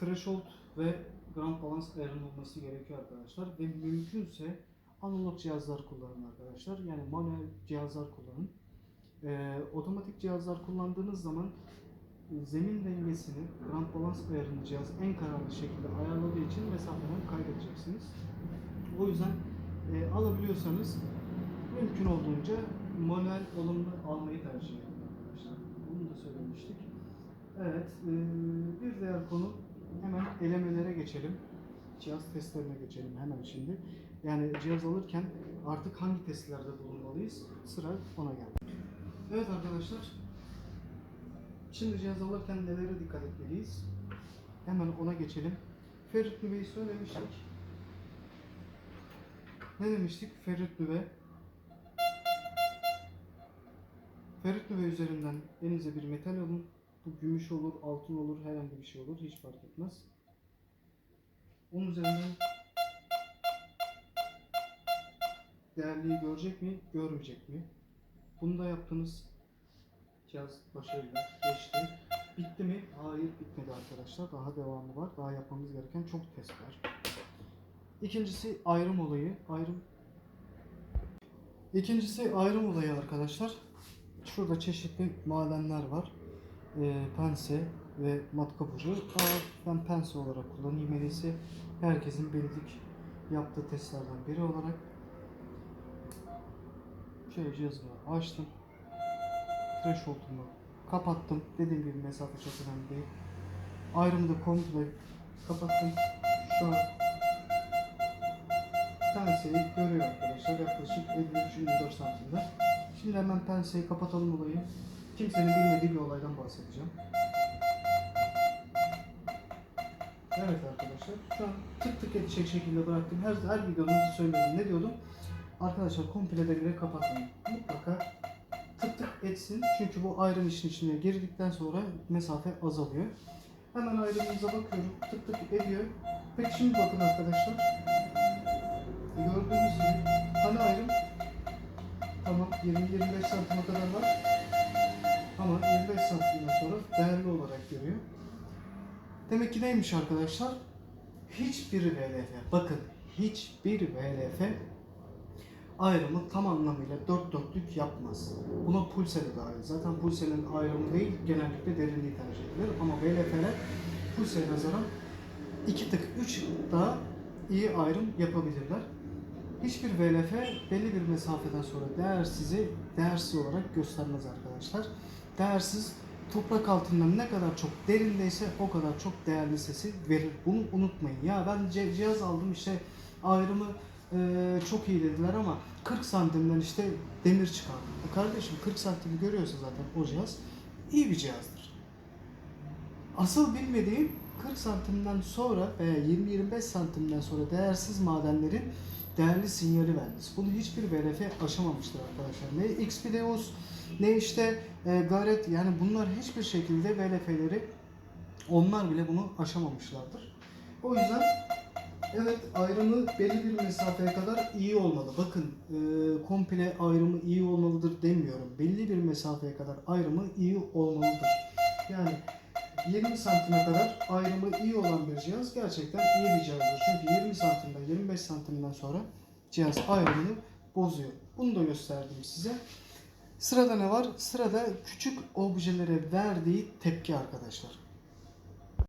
threshold ve ground balance ayarının olması gerekiyor arkadaşlar. Ve mümkünse analog cihazlar kullanın arkadaşlar. Yani manuel cihazlar kullanın. Ee, otomatik cihazlar kullandığınız zaman e, zemin dengesini, ground balance ayarını cihaz en kararlı şekilde ayarladığı için mesafeden kaybedeceksiniz. O yüzden e, alabiliyorsanız mümkün olduğunca manuel olumlu almayı tercih edin arkadaşlar. Bunu da söylemiştik. Evet, e, bir diğer konu hemen elemelere geçelim. Cihaz testlerine geçelim hemen şimdi. Yani cihaz alırken artık hangi testlerde bulunmalıyız? Sıra ona geldi. Evet arkadaşlar, şimdi cihaz alırken nelere dikkat etmeliyiz? Hemen ona geçelim. Ferrit nüveyi söylemiştik. Ne demiştik? Ferrit nüve. Ferrit nüve üzerinden elinize bir metal alın. Bu gümüş olur, altın olur, herhangi bir şey olur. Hiç fark etmez. Onun üzerinden değerliyi görecek mi, görmeyecek mi? Bunu da yaptınız. Cihaz başarıyla geçti. Bitti mi? Hayır bitmedi arkadaşlar. Daha devamı var. Daha yapmamız gereken çok test var. İkincisi ayrım olayı. Ayrım İkincisi ayrım olayı arkadaşlar. Şurada çeşitli madenler var. Ee, pense ve matkap ucu. Ama ben pense olarak kullanayım en. Herkesin bildik yaptığı testlerden biri olarak. Şöyle cihazımı açtım. Threshold'umu kapattım. Dediğim gibi mesafe çok önemli değil. Ayrımı da komple kapattım. Şu an penseyi görüyor arkadaşlar. Yaklaşık 53-24 santimde. Şimdi hemen penseyi kapatalım olayı. Kimsenin bilmediği bir olaydan bahsedeceğim. Evet arkadaşlar. Şu an tık tık edecek şekilde bıraktım. Her, her videomda söyledim. Ne diyordum? Arkadaşlar komple devreyi kapatmayın. Mutlaka tık tık etsin. Çünkü bu ayrım işin içine girdikten sonra mesafe azalıyor. Hemen ayrımımıza bakıyorum. Tık tık ediyor. Peki şimdi bakın arkadaşlar. Gördüğünüz gibi hani ayrım tamam 20-25 santime kadar var. Ama 25 santimden sonra değerli olarak görüyor. Demek ki neymiş arkadaşlar? Hiçbir VLF, bakın hiçbir VLF ayrımı tam anlamıyla dört dörtlük yapmaz. Buna pulse de dahil. Zaten pulsenin ayrımı değil, genellikle derinliği tercih edilir. Ama VLF'ler pulseye nazaran iki tık, üç tık daha iyi ayrım yapabilirler. Hiçbir VLF belli bir mesafeden sonra değersizi değersiz olarak göstermez arkadaşlar. Değersiz toprak altından ne kadar çok derindeyse o kadar çok değerli sesi verir. Bunu unutmayın. Ya ben cihaz aldım işte ayrımı e, çok iyi dediler ama 40 santimden işte demir çıkardım. E kardeşim 40 santimi görüyorsa zaten o cihaz iyi bir cihazdır. Asıl bilmediğim 40 santimden sonra veya 20-25 santimden sonra değersiz madenlerin değerli sinyali vermesi. Bunu hiçbir VRF aşamamıştır arkadaşlar. Ne Xpideus ne işte e, Garrett yani bunlar hiçbir şekilde VLF'leri onlar bile bunu aşamamışlardır. O yüzden evet ayrımı belli bir mesafeye kadar iyi olmalı. Bakın e, komple ayrımı iyi olmalıdır demiyorum. Belli bir mesafeye kadar ayrımı iyi olmalıdır. Yani 20 santime kadar ayrımı iyi olan bir cihaz gerçekten iyi bir cihazdır. Çünkü 20 santimden 25 santimden sonra cihaz ayrımını bozuyor. Bunu da gösterdim size. Sırada ne var? Sırada küçük objelere verdiği tepki arkadaşlar.